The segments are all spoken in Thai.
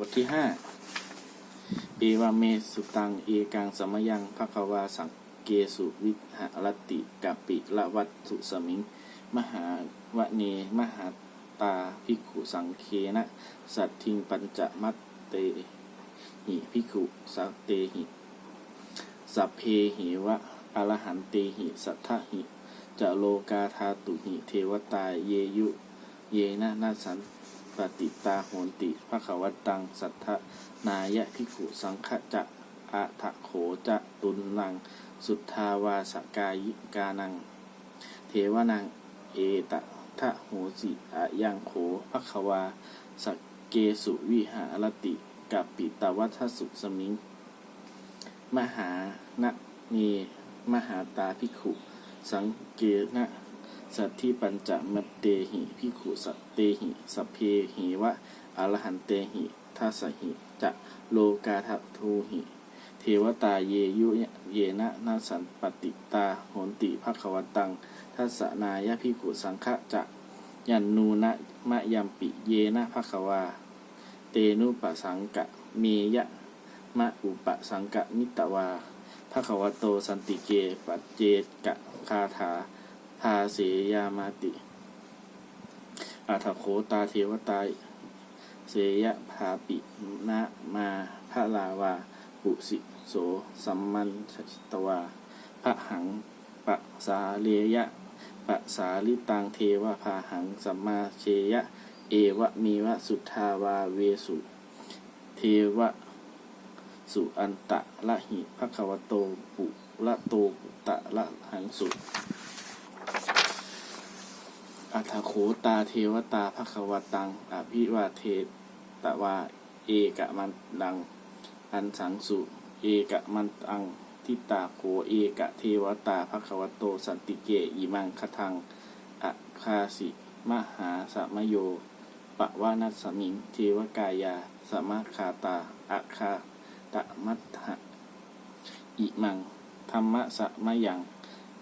บทที่ห้าเอวาเมสุตัง เอกังสมยังภควาสังเกสุวิหรติกัปปิละวัตสุสมิง มหาวเนมหาตาภิกขุสังเคนะ สัตทิงปัญจมัตเตหิภิกขุสัตเตหิ สัพเพหิวะอรหันเตหิ สัทธหิจะโลกาธาตุหิ เทวตาเยยุ เยนะนาสัน ปฏิตาโหนติภะคะวัตตัง สัทธนายะภิกขุสังฆจะอะทะโขจะตุนนัง สุทธาวาสกายิกานัง เทวนัง เอตะทะโหสิอะยังโขภะคะวาสกเกสุวิหารติกับปิตวัฏสุสมิง มหานะเนมหาตาภิกขุ สังเกนะ สัตถิปัญจมัตเตหิภิขุสัตเตหิสัพเพหิวะอรหันเตหิทัสหิจะโลกาทัทูหิเทวตาเยยุเยนะนาสันปฏิตาโหนติภควตังทัสนายะภิกขุสังฆะจะยันนูนะมะยัมปิเยนะภควา เตนุปสังกะเมยะมะอุปสังกะมิตวาภควโตสันติเกปัจเจกะคาถา ภาเสยามาติอัฏฐโคตาเทวตาเสยภาปินะมาพระลาวาปุสิโสสัมมันชตวาพระหังปะสาเลยะปะสาลิตังเทวพาหังสัมมาเชยะ เอวะมีวะสุทธาวาเวสุ เทวะสุอันตะละหิภควโตปุละโตตะละหังสุ อัฏฐโขตาเทวตาภควตัง อภิวาเทตวา เอกมันดัง อันสังสุ เอกมันตัง ทิตาโขเอกเทวตาภควโต สันติเกอิมังคทังอะคาสิ มหาสมโย ปะวานัสมิง เทวกายา สมาคาตาอะคาตะมัตหะอิมัง ธรรมะสมยัง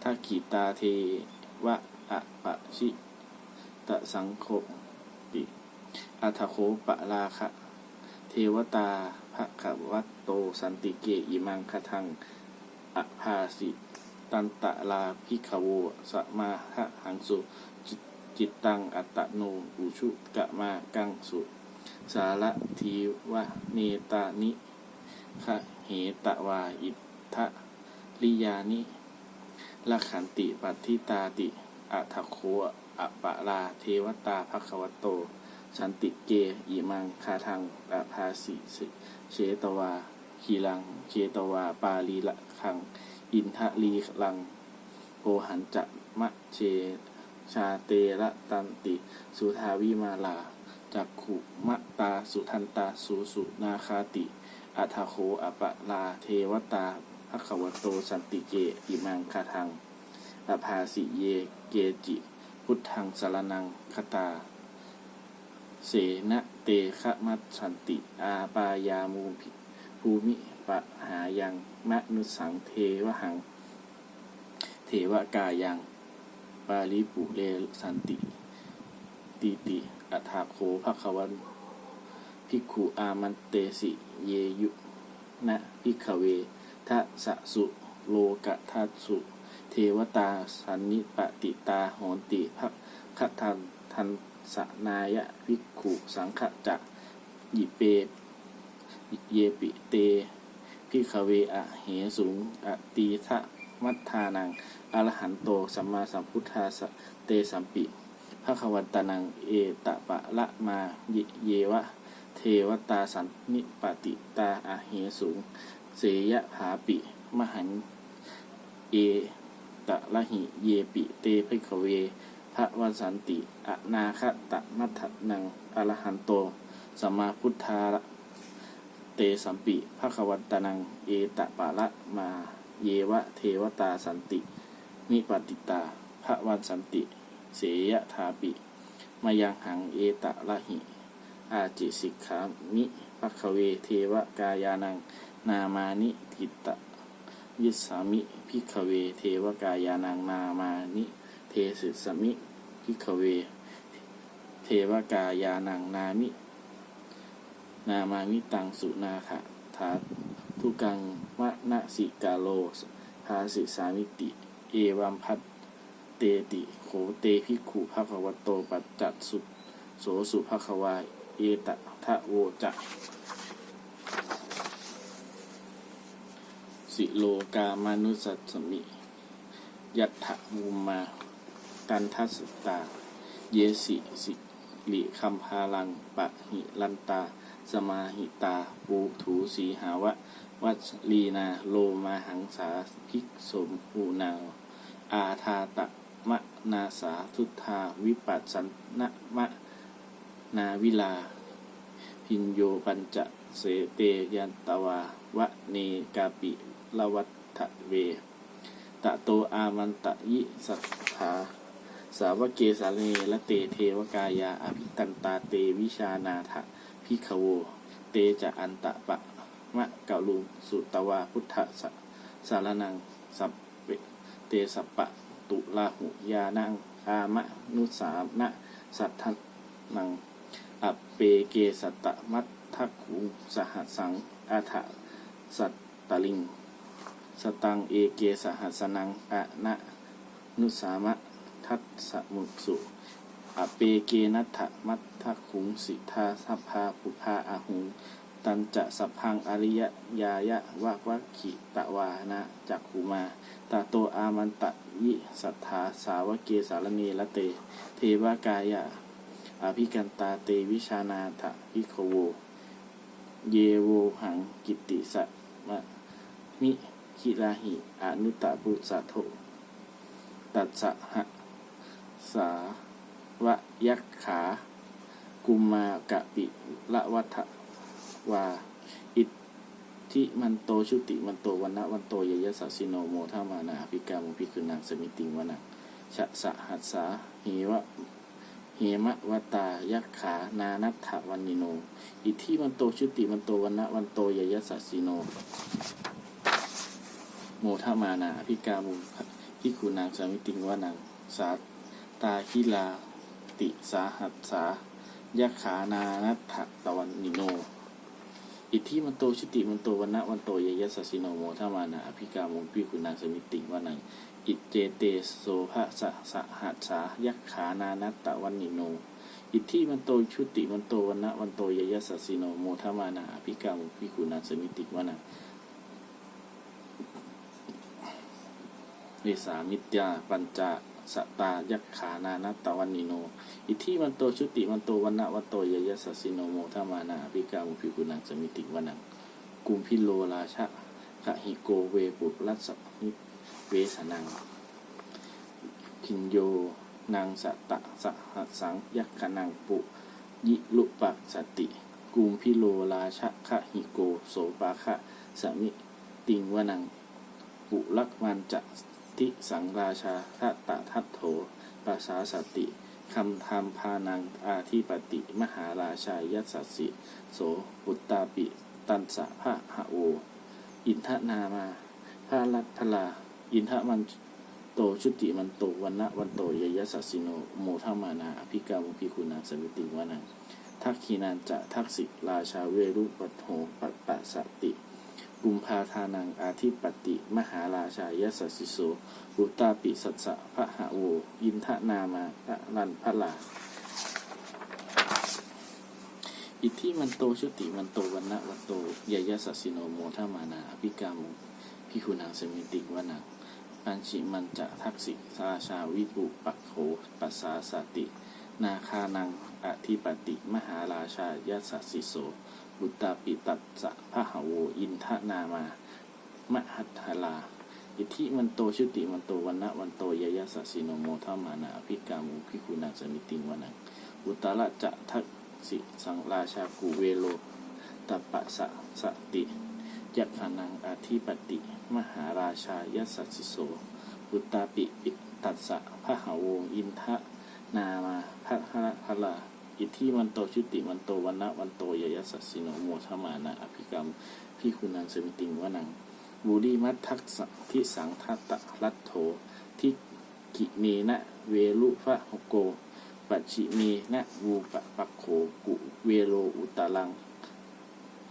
ทักขิตาเทวะอะปะชิ ตสังโฆปิอัทโคปะราคะเทวตาภะคะวัตโตสันติเกอิมังคทังอภาสิตันตะลาภิกขโวสมาหะหังสุจิจิตตังอัตโนอุชุกะมากังสุ สารทีวะเนตานิคะเหตะวาอิทธะลิยานิละขันติปัตทิตาติอัทโค อปะลาเทวตาภควโต สันติเกอิมังคาทังอะภาสิสิเชตวาคีลังเชตวาปาลีละคัง อินทะลีลังโกหันจะมะเชชาเตระตันติ สุทาวิมาลาจักขุมะตาสุทันตาสุสุนาคาติอัทโคอปะลาเทวตาภควโตสันติเกอิมังคาทังอภาสิเยเกจิ พุทธังสารนังคตา เสนะเตฆะมัตสันติ อาปายามูภิภูมิปะหายังมะนุสังเทวหัง เทวกายัง ปาลิปุเรสันติ ติติอัฐาโคภควันภิกขุอามันเตสิ เยยุนะภิกขเวทะสะสุโลกะทัสสุ วตาสันนิปติตาโหนติภคทันทันสนายะภิขุสังฆจะยิเปเยปิเตพิขเวอะเหสุงอตีทะมัทธานังอรหันโตสัมมาสัมพุทธาสเตสัมปิภะควันตานังเอตะปะละมาเยเยวะ เทวตาสันนิปติตาอาเหสุงเสยะผาปิ มหันเอ ตะละหิเยปิเตภิกเวพระวันสันติอนาคตะมัทนังอรหันโตสัมมาพุทธาเตสัมปิภควันตานัง เอตะปะละมาเยวะเทวตาสันตินิปติตาพระวันสันติ เสยทาปิมายังหังเอตะละหิ อาจิสิกขามิภคเวเทวกายานัง นามานิทิตะ ยิสามิพิกเว เทวกายานังนามานิ เทสิสมิพิกเว เทวกายานังนามิ นามามิตังสุนาคะทาทุกังมะนะสิกาโลภาสิสามิติ เอวัมพัตเตติโขเตภิกขุภะควโตปัจจัสุโสสุภะควายเอตทะโวจะ สิโลกามานุสัสมิ ยัตถมุมมา กันทัสตา เยสิสิลิคัมพาลังปะหิลันตา สมาหิตา ปูถูสีหาวะ วัชลีนาโลมาหังสาภิกสมปูนาว อาทาตะมะนาสาทุทธาวิปัสสนนะมะนาวิลา พินโยปัญจะเสเตยันตวาวะเนกาปิ ลวัตเว ตะโตอามันตะยิสัทธา สาวกเกสาเลละเตเทวกายาอภิตันตาเตวิชานาถะพิขโว เตจะอันตะปะมะเกาลุงสุตวาพุทธสสารนังสัพเปเตสัปปะตุลาหุยานังอามะนุสามะสัทธนังอปเปเกสตะมัททักขุสหัสังอาถะสัตตลิง สตังเอเกสหัสนังอะนะนุสามะทัตสมุสุอเปเกนัตมัตทคุงสิทาสัพพาปุภาอาหุง ตันจะสัพพังอริยยายะวะวะขิตะวานะจักขุมาตาโตอามันตะยิสัทธาสาวเกสารเนละเต เทวกายะอภิกันตาเตวิชานาถะพิโคโว เยโวหังกิตติสะมะมิ คิราหิ อนุตตปุสะโทตัสสหะสาวะยักขา กุมากะปิละวัฏวา อิทธิมันโตชุติมันโตวันนะวันโตยยสัสสิโนโมทามานาภิกามุภิกขุนังสมิติงวนังชะสะหัสสาหิวะเหมะวตายักขา นานัตถวันนิโน อิทธิมันโตชุติมันโตวันนะวันโตยยสัสสิโน โมทมานาพิกามุพิคูนางสามิติงวานังสาตาคิลาติสาหัสสายักขานานัตถตวันนิโน อิทธิมันโตชุติมันโตวันนะวันโตยยสัสสิโนโมทมานาพิกามุพิคูนางสามิติงวานังอิเจเตโสภะสะสะหัสสายักขานานัตตะวันนิโน อิทธิมันโตชุติมันโตวันนะวันโตยยสัสสิโนโมทมานาอภิกามุพิกุณาสมิติวานา เวสามิตยาปัญจสตายักขานานัตตะวันนิโน อิทิมันโตชุติมันโตวันนะวันโตยยสัสิโนโมทามานาภิกามุพิกุณาสมิติวานังกุมพิโลราชะขะหิโกเวปุรัสสมิเวสนังพินโยนางสตะสหสังยักขนังปุ ยิลุปะสติกุมพิโลราชะคะหิโกโสปาคะสมิติงวนังปุลักมันจะ ทิสังราชาทัตทัตโถปาสาสติคำธรรมพานังอาทิปติ มหาราชายัสสสิโสปุตตาปิ ตันสะพะหะโวอินทนามาพาลัตพลา อินทมันโตชุติมันโตวันนะวันโตยยสัสสิโนโมทามานาอภิกามุพิคุณาสมิติวานังทักขีนันจะทักษิราชาเวรุปัโหปัตตะสติ กุมภาทานังอาทิปติ มหาราชายสัสสิโสอุตตาปิสัสสะพระหะโวอินทนามาพระลันพระลาอิทธิมันโตชุติมันโตวันนะวันโตยยสัสสิโนโมทามานาอภิกามุพิคุณาสมิติวนังปัญชิมันจะทักษิราชาวิปุปักโขปัสสาสติ นาคานังอธิปติ มหาราชายัสสสิโส บุตตาปิตัสสะพะหะโว อินทนามามหัตถลา อิทธิมันโตชุติมันโตวันนะวันโตยยสัสสิโนโมทามานาภิกามุพิคุณาสมิติวานังอุตตระจะทักษิสังราชากุเวโลตปะสะสติยักขานังอธิปติ มหาราชายัสสิโสบุตตาปิปิตัสสะพะหาโว อินทะนามาพระหะพลา อิทธิมันโตชุติมันโตวันนะวันโตยยสัสสิโนโมทมานาอภิกรรมพิคุณังสมิติงวนังบุรีมัททักษะทิสังทัตรัตโถทิกิเมนะเวลุฟะหโกปัจฉิเมนะวูปะปักโขกุเวโลอุตตลัง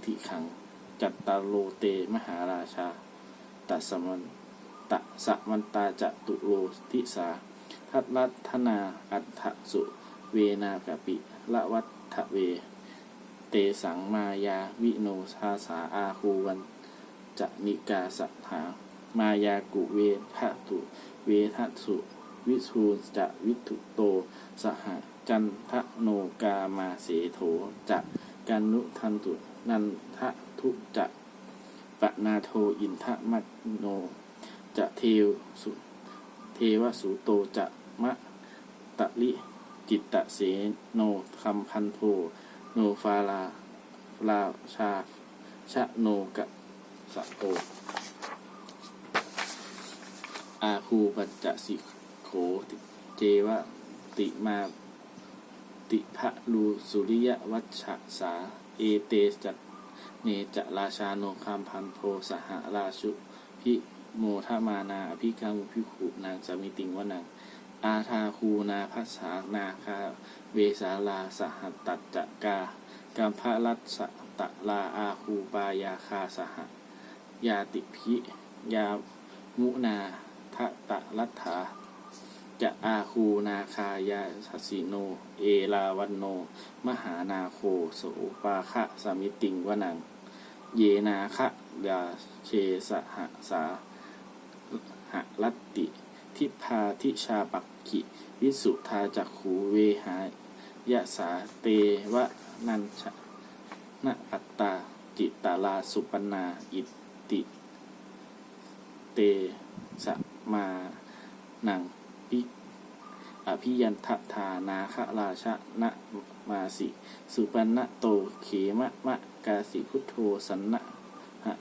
ธิขัง จัตตาโลเตมหาราชาตัสมันตะสมันตาจตุโลทิสาทัตรัตนาอัฏฐสุเวนากปิ ละวัฏเว เตสังมายาวิโนชาสาอาคูวันจะนิกาสัทธามายากุเวทะตุ เวทัสุ วิชูจะวิทุโต สหจันทะโนกามาเสโถจะกันนุทันตุ นันทะทุจะปะนาโทอินทะมัตโน จะเทวสุ เทวสุโตจะมะตะลิ จิตตะเสโนคัมพันโทโนฟาลาลาชาชะโนกะสะโตอาคูปัจจสิโขติเจวะติมาติภะลูสุริยวัชสา เอเตจัตเนจราชาโนคามพันโทสหราชุพิโมทมานาอภิกามุพิขุนางสามิติงวนัง อาทาคูนาภัสสานาคาเวสาลาสหัตตัจจกากัมพะรัตสตะลาอาคูปายาคาสหยาติพิ ยามุนาทะตะรัตถาจะอาคูนาคายาสสิโน เอลาวันโน มหานาโคโสปาคะสามิติงวนัง เยนาคะยาเชสหสาหรัตติ ทิพาทิชาปักขิวิสุทาจักขูเวหายะสาเตวะนันชะนะอัตตาจิตตาลาสุปนาอิติเตสะมานังปิอภิยันทธานาคราชนะมาสิสุปันนะโตเขมะมะกาสิพุทโธสันนะหะ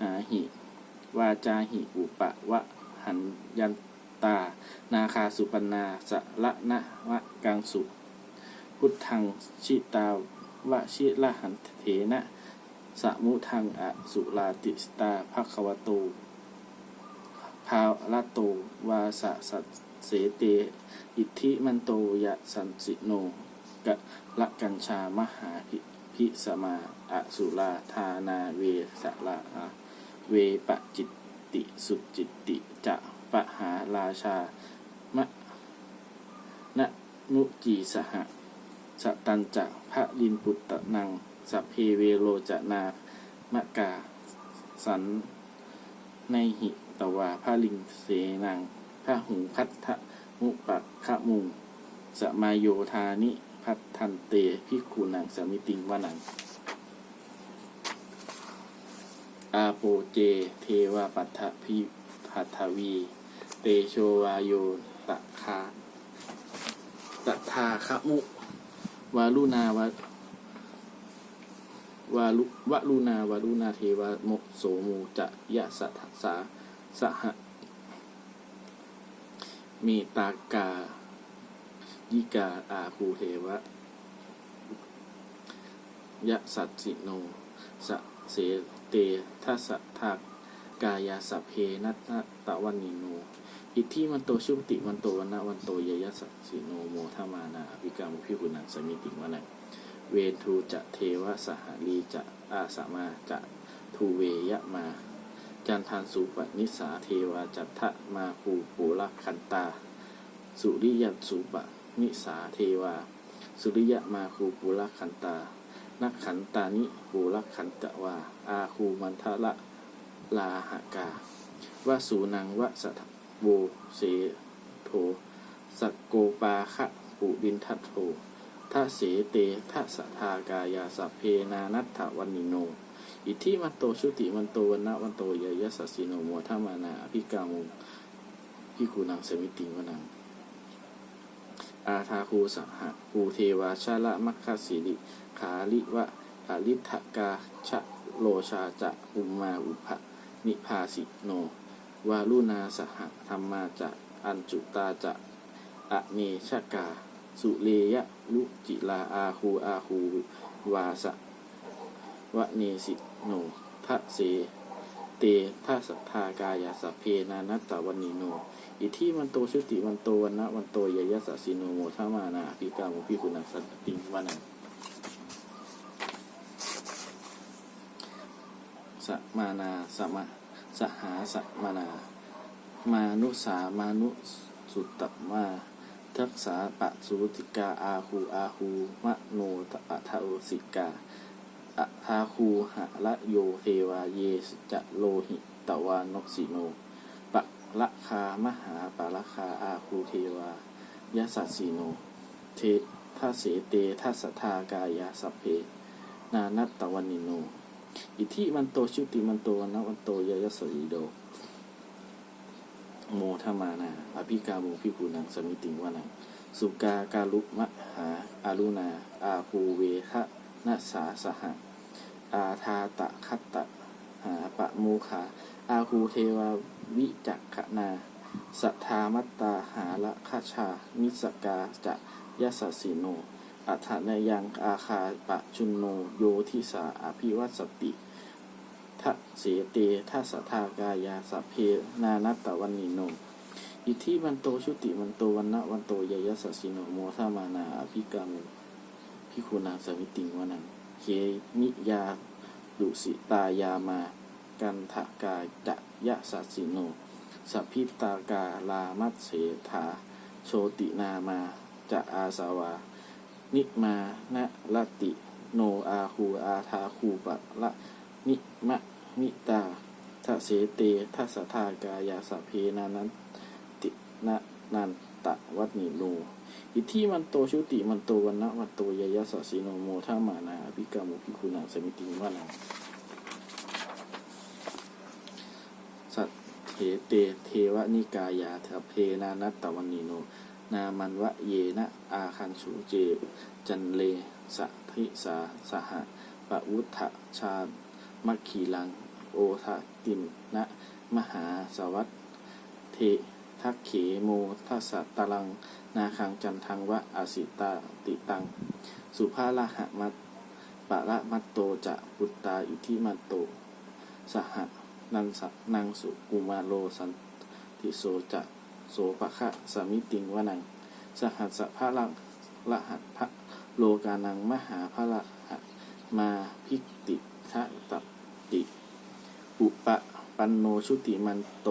หาหิ วาจาหิอุปะวะหันยัน ตา นาคาสุปนาสละนะวะกังสุ พุทธังชิตาวะชิละหันเถนะ สมุทังอสุลาติสตาภควโตภาลโต วาสะสัสเสเต อิทธิมันโตยะสันสิโนกะละกัญชามหาพิพิสมาอสุลาธานาเวสลาอาเวปจิตติสุจิตติจะ ปหาราชามะนะนุจีสหะสตันจะพระลินปุตตะนังสัพเพเวโรจนามะกา สันในหิตวาพระลิงเสนังพระหุงพัทธมุปะขะมุงสมาโยธานิพัททันเตพิกุนังสมิติงวานัง อาโปเจ เทวปัทถพิพัทวี เตโชวาโยตะคาตะทาคะมุ วาลุนาวะวาลุวะลุนาวาลุนาเทวะโมโสมูจะยะสัทสาสหเมตากายิกาอาคูเทวะ ยะสัตสิโนสะเสเตทัสทากกายาสพเพนัตตะตะวันนิโน อิทธิมันโตชุติมันโตวันนะวันโตยยะสัสิโนโมทามานาอภิกรรมพิคุนังสมิติวะนังเวทูจะเทวสหาลีจะอาสามาจะทูเวยะมาจันทานสุปนิสาเทวาจัตถะมาภูปูลคันตา สุริยันสุปนิสาเทวา สุริยะมาคูปูลคันตา นักขันตานิปูลคันตะวาอาคูมันทะละลาหากาวาสูนังวะสัท โวเสโทสกโกปาคะปุดินทัตโททะเสเตทะสทากายาสัพเพนานัตถวันิโน อิทธิมันโตชุติมันโตวันนะวันโตยยะสัสสิโนโมทามานาอภิกามุพิคูนังสมิติวนัง อาทาคูสหะภูเทวาชาละมัคคสิริขาลิวะอาลิทกาชะโลชาจะอุมมาอุภะนิพาสิโน วาลุนาสหธรรมาจะอัญจุตาจะอะเนชกา สุเลยะลุจิลาอาคูอาคูวาสะวะเนสิโนทะเสเตทะสัทธากายาสัพเพนานัตตวันนิโน อิทิมันโตชุติมันโตวันนะวันโตยยะสัสสิโนโมทามานาภิกามุพิคุณังสันติวันังสมานาสมะ สหาสมานา มานุสามานุสุตตมาทักษาปะสุติกาอาหูอาหูมะโนตะทะโอสิกาอะทาคูหะละโยเทวาเยสจะโลหิตวานกสิโนปะละคามหาปะละคาอาคูเทวายะสัสสิโน เททัสเสเตทัสสทากายาสัพเพ นานัตตวันิโน อิทิมันโตชุติมันโตนนวันโตยายสวิโด โมทมานาอภิกาโมพิภูนังสมิติงวานัง สุกาการุมะหาอารุณา อาภูเวทะนัสสาสหะอาทาตะคัตตะหาปะโมคาอาคูเทวาวิจักขนาสัทธามัตตาหาละคาชามิสกาจะยะสสสิโน อัฏฐนยังอาคาปะชุนโนโยทิสาอภิวัตสติทะเสเตทัสทากายาสัพเพนานัตตวันนิโนอิทธิมันโตชุติมันโตวันนะวันโตยยสัสสิโนโมทามานาอภิกรรมพิคุณาสมิติงวนังเคมิยาดุสิตายามากันทะกายจะยะสัสสิโนสัพพิตากาลามัตเสธาโชตินามาจะอาสาวา นิมานะลติ โนอาหูอาทาคูปะละนิมะมิตาทะเสเตทัสทากายาสพเพนานันตินะนันตะวัตนิโนอิทธิมันโตชุติมันโตวันนะวันโตยายาสสิโนโมทามานาอภิกรรมุพิคุณาสมิติวานังสัตเถเตเทวนิกายาเถเพนานัตตวันนิโน นามันวะเยนะอาคันสูเจ จันเลสะทิสาสหะปะวุฒชามัคคีลัง โอทะตินนะมหาสวัตเททักเขโมทัสะตะลัง นาคังจันทังวะอาสิตาติตัง สุภาละหะมัตปะละมัตโตจะปุตตาอิทิมัตโต สหนันสนังสุกุมาโลสันติโสจะ โสปะคะสมิติงวะนัง สหัสสะพระลังละหัตพระโลกานังมหาพระละหัมาพิกติทะตติ อุปะปันโนชุติมันโต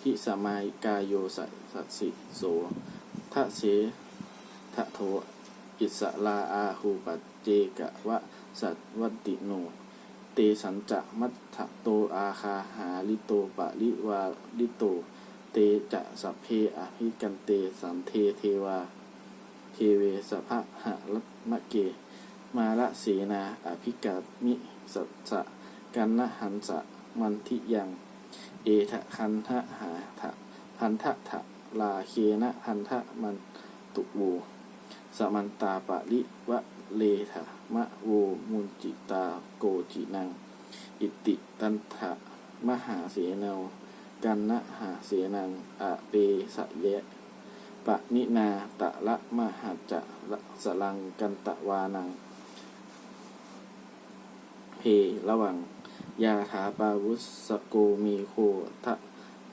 พิสมัยกายโยสัสสิโสทะเสทะโทอิสลาอาหูปัจเจกะวะสัตวัติโน เตสันจะมัตถะโตอาคาหาลิโตปะลิวาลิโต ตจะสัพเพอภิกันเตสัมเทเทวา เทเวสภะหะรัมะเก มาละเสนาอภิกามิสัจจะกันนะหันสะมันทิยัง เอทะคันทะหาทะพันทะทะลาเคนะพันทะมันตุโวสมันตาปะลิวะเลทะมะโวมุนจิตาโกจินัง อิติตันทะมหาเสนา กันนะหาเสนังอะเปสะเยะปะนินาตะละมหัจจะละสลังกันตะวานัง เพระหว่างยาถาปาวุสโกมีโคทะ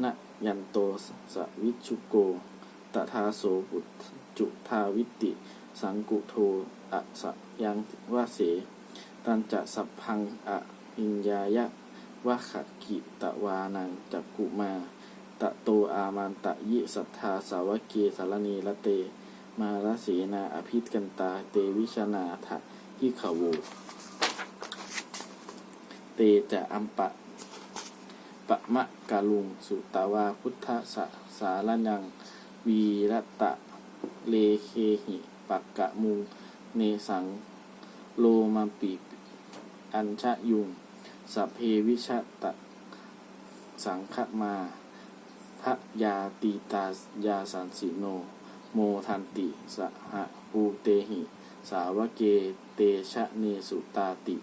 นะยันโตสวิชุโกตถาโสปุตจุทาวิติ สังกุโทอะสยังวาเส ตันจะสัพพังอะอินยายะ วะขัดกิตะวานังจักกุมา ตะโตอามันตะยิสัทธาสาวกเกสารณีละเต มาลเสนาอภิกันตา เตวิชนาทะหิขโวเตจะอัมปะปะมะกาลุง สุตาวาพุทธสะสารนัง วีรตะเลเคหิปักกะมุง เนสัง โลมาปีอัญชะยุง สัพเพวิชะตะสังฆมาพระยาตีตายาสันสิโน โมทันติสหภูเตหิ สาวเกเตชะเนสุตาติ